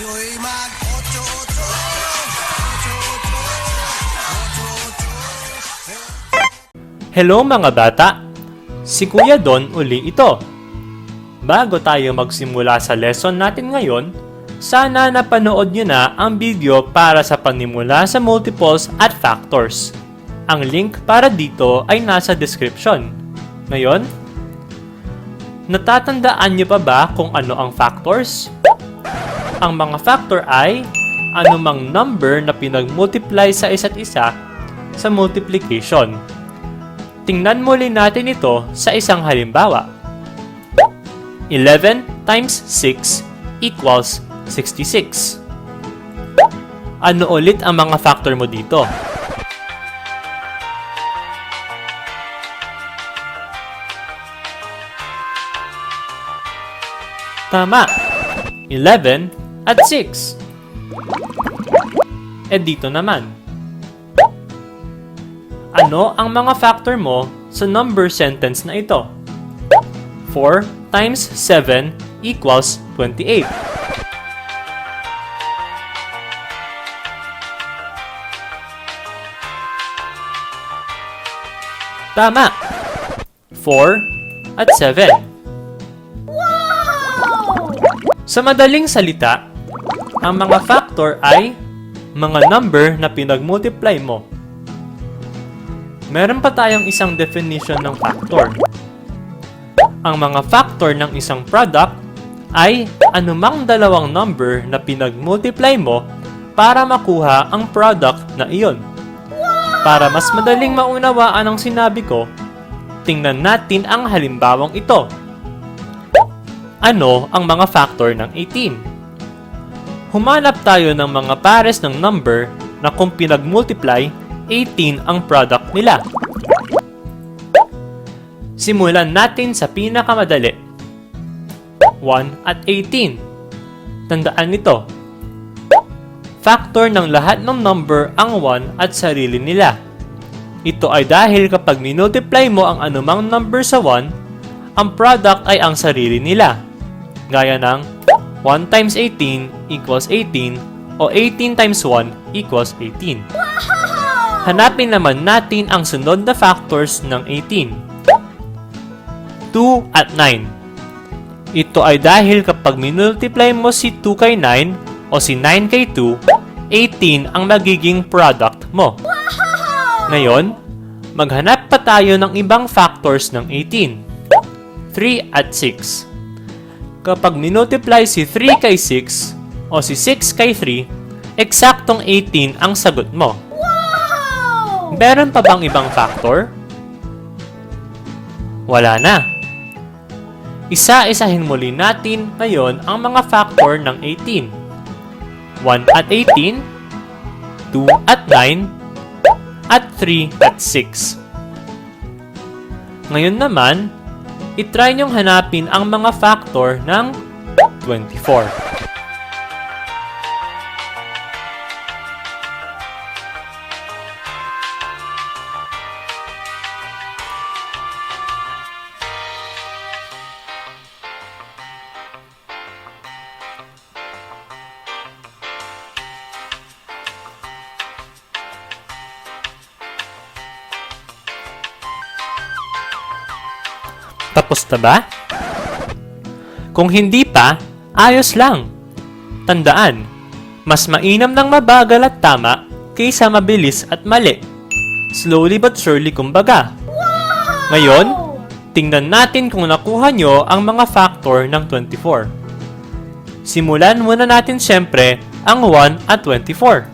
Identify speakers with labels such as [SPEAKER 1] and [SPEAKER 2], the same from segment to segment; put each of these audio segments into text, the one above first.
[SPEAKER 1] Tayo'y mag 8
[SPEAKER 2] Hello mga bata! Si Kuya Don uli ito. Bago tayo magsimula sa lesson natin ngayon, sana napanood nyo na ang video para sa panimula sa multiples at factors. Ang link para dito ay nasa description. Ngayon, natatandaan nyo pa ba kung ano ang factors? Ang mga factor ay anumang number na pinag-multiply sa isa't isa sa multiplication. Tingnan muli natin ito sa isang halimbawa. 11 times 6 equals 66. Ano ulit ang mga factor mo dito? Tama! 11 at 6. Eh dito naman. Ano ang mga factor mo sa number sentence na ito? 4 times 7 equals 28. Tama! 4 at 7. Sa madaling salita, ang mga factor ay mga number na pinag-multiply mo. Meron pa tayong isang definition ng factor. Ang mga factor ng isang product ay anumang dalawang number na pinag-multiply mo para makuha ang product na iyon. Para mas madaling maunawaan ang sinabi ko, tingnan natin ang halimbawang ito. Ano ang mga factor ng 18? Humanap tayo ng mga pares ng number na kung pinag-multiply, 18 ang product nila. Simulan natin sa pinakamadali. 1 at 18. Tandaan nito. Factor ng lahat ng number ang 1 at sarili nila. Ito ay dahil kapag minultiply mo ang anumang number sa 1, ang product ay ang sarili nila. Gaya ng 1 times 18 equals 18 o 18 times 1 equals 18. Hanapin naman natin ang sunod na factors ng 18. 2 at 9. Ito ay dahil kapag minultiply mo si 2 kay 9 o si 9 kay 2, 18 ang magiging product mo. Ngayon, maghanap pa tayo ng ibang factors ng 18. 3 at 6. Kapag minultiply si 3 kay 6 o si 6 kay 3, eksaktong 18 ang sagot mo. Meron pa bang ibang factor? Wala na. Isa-isahin muli natin ngayon ang mga factor ng 18. 1 at 18, 2 at 9, at 3 at 6. Ngayon naman, itry niyong hanapin ang mga factor ng 24. Tapos na ba? Kung hindi pa, ayos lang. Tandaan, mas mainam ng mabagal at tama kaysa mabilis at mali. Slowly but surely kumbaga. Ngayon, tingnan natin kung nakuha nyo ang mga factor ng 24. Simulan muna natin syempre ang 1 at 24.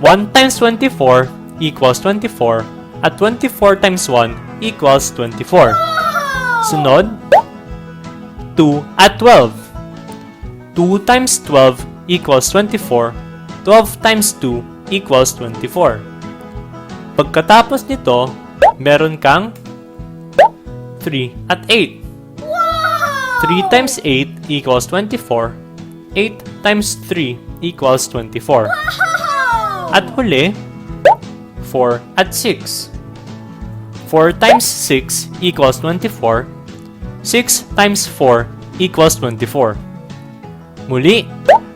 [SPEAKER 2] 1 times 24 equals 24 at 24 times 1 equals 24. Sunod, 2 at 12. 2 times 12 equals 24. 12 times 2 equals 24. Pagkatapos nito, meron kang 3 at 8. 3 times 8 equals 24. 8 times 3 equals 24. At huli, 4 at 6. 4 times 6 equals 24. 6 times 4 equals 24. Muli,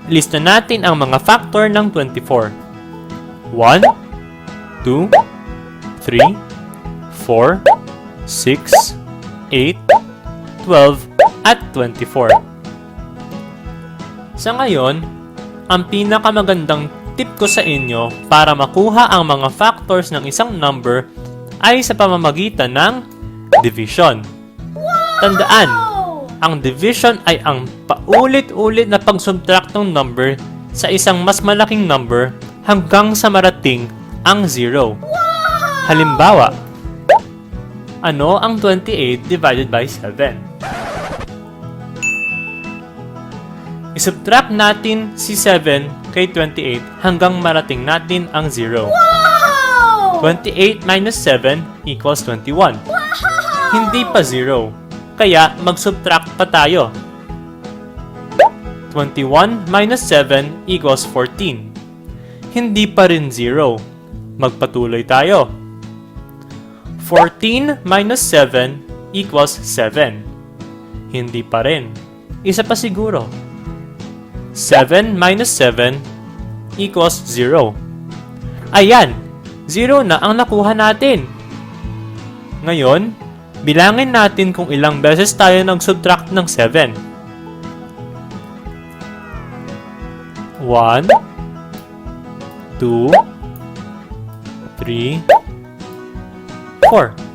[SPEAKER 2] lista natin ang mga factor ng 24. 1, 2, 3, 4, 6, 8, 12, at 24. Sa ngayon, ang pinakamagandang tip ko sa inyo para makuha ang mga factors ng isang number ay sa pamamagitan ng division. Tandaan, ang division ay ang paulit-ulit na pag-subtract ng number sa isang mas malaking number hanggang sa marating ang zero. Halimbawa, ano ang 28 divided by 7? Isubtract natin si 7 kay 28 hanggang marating natin ang 0. 28 minus 7 equals 21. Hindi pa 0. Kaya mag-subtract pa tayo. 21 minus 7 equals 14. Hindi pa rin 0. Magpatuloy tayo. 14 minus 7 equals 7. Hindi pa rin. Isa pa siguro. 7 minus 7 equals 0. Ayan, 0 na ang nakuha natin. Ngayon, bilangin natin kung ilang beses tayo nag-subtract ng 7. 1 2 3 4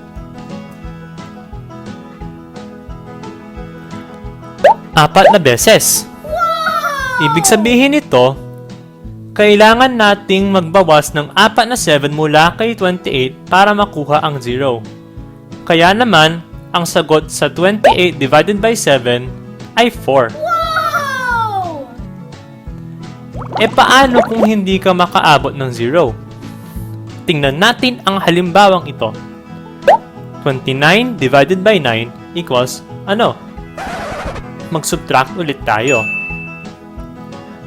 [SPEAKER 2] Apat na beses. Ibig sabihin nito, kailangan nating magbawas ng 4 na 7 mula kay 28 para makuha ang 0. Kaya naman, ang sagot sa 28 divided by 7 ay 4. E paano kung hindi ka makaabot ng 0? Tingnan natin ang halimbawang ito. 29 divided by 9 equals ano? Mag-subtract ulit tayo.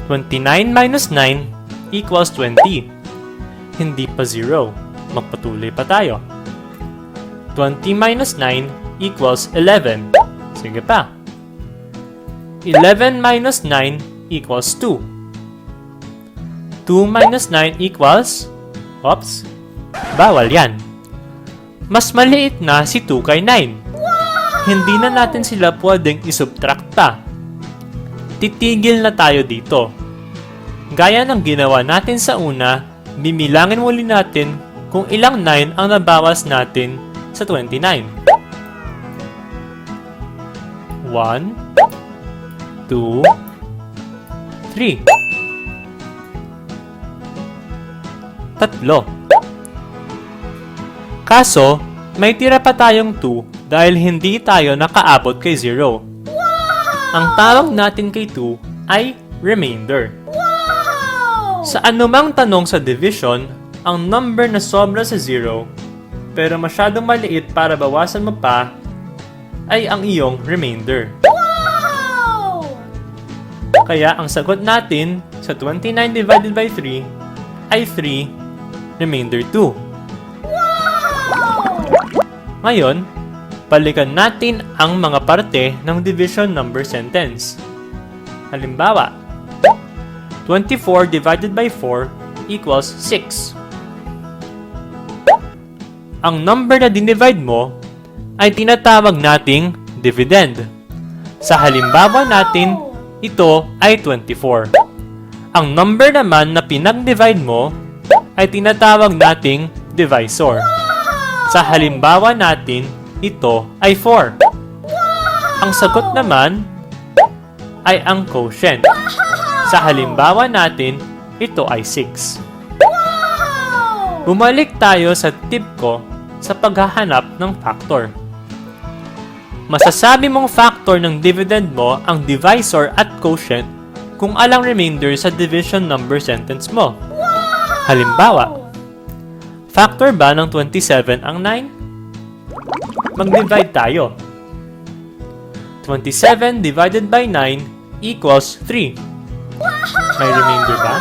[SPEAKER 2] 29 minus 9 equals 20. Hindi pa 0. Magpatuloy pa tayo. 20 minus 9 equals 11. Sige pa. 11 minus 9 equals 2. 2 minus 9 equals... Oops. Bawal yan. Mas maliit na si 2 kay 9. Hindi na natin sila pwedeng isubtract pa titigil na tayo dito. Gaya ng ginawa natin sa una, bimilangin muli natin kung ilang 9 ang nabawas natin sa 29. 1, 2, 3. Tatlo. Kaso, may tira pa tayong 2 dahil hindi tayo nakaabot kay 0. Ang tawag natin kay 2 ay remainder. Sa anumang tanong sa division, ang number na sobra sa 0 pero masyadong maliit para bawasan mo pa ay ang iyong remainder. Kaya ang sagot natin sa 29 divided by 3 ay 3 remainder 2. Ngayon, balikan natin ang mga parte ng division number sentence. Halimbawa, 24 divided by 4 equals 6. Ang number na dinivide mo ay tinatawag nating dividend. Sa halimbawa natin, ito ay 24. Ang number naman na pinag-divide mo ay tinatawag nating divisor. Sa halimbawa natin, ito ay 4. Ang sagot naman ay ang quotient. Sa halimbawa natin, ito ay 6. Bumalik tayo sa tip ko sa paghahanap ng factor. Masasabi mong factor ng dividend mo ang divisor at quotient kung alang remainder sa division number sentence mo. Halimbawa, factor ba ng 27 ang 9? Mag-divide tayo. 27 divided by 9 equals 3. May remainder ba?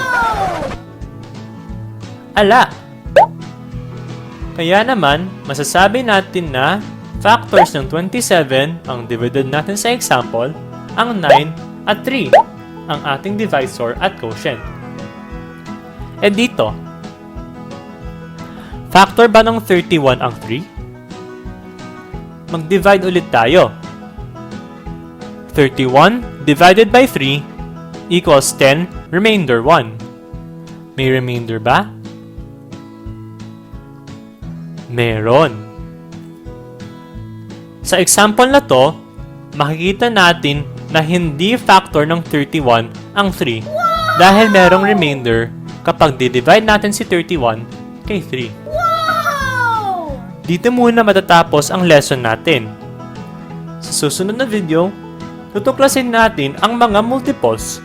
[SPEAKER 2] Ala! Kaya naman, masasabi natin na factors ng 27 ang dividend natin sa example, ang 9 at 3. ang ating divisor at quotient. E dito, factor ba ng 31 ang 3? Mag-divide ulit tayo. 31 divided by 3 equals 10 remainder 1. May remainder ba? Meron. Sa example na to, makikita natin na hindi factor ng 31 ang 3 dahil merong remainder kapag di-divide natin si 31 kay 3.
[SPEAKER 3] Wow!
[SPEAKER 2] Dito muna matatapos ang lesson natin. Sa susunod na video, tutuklasin natin ang mga multiples.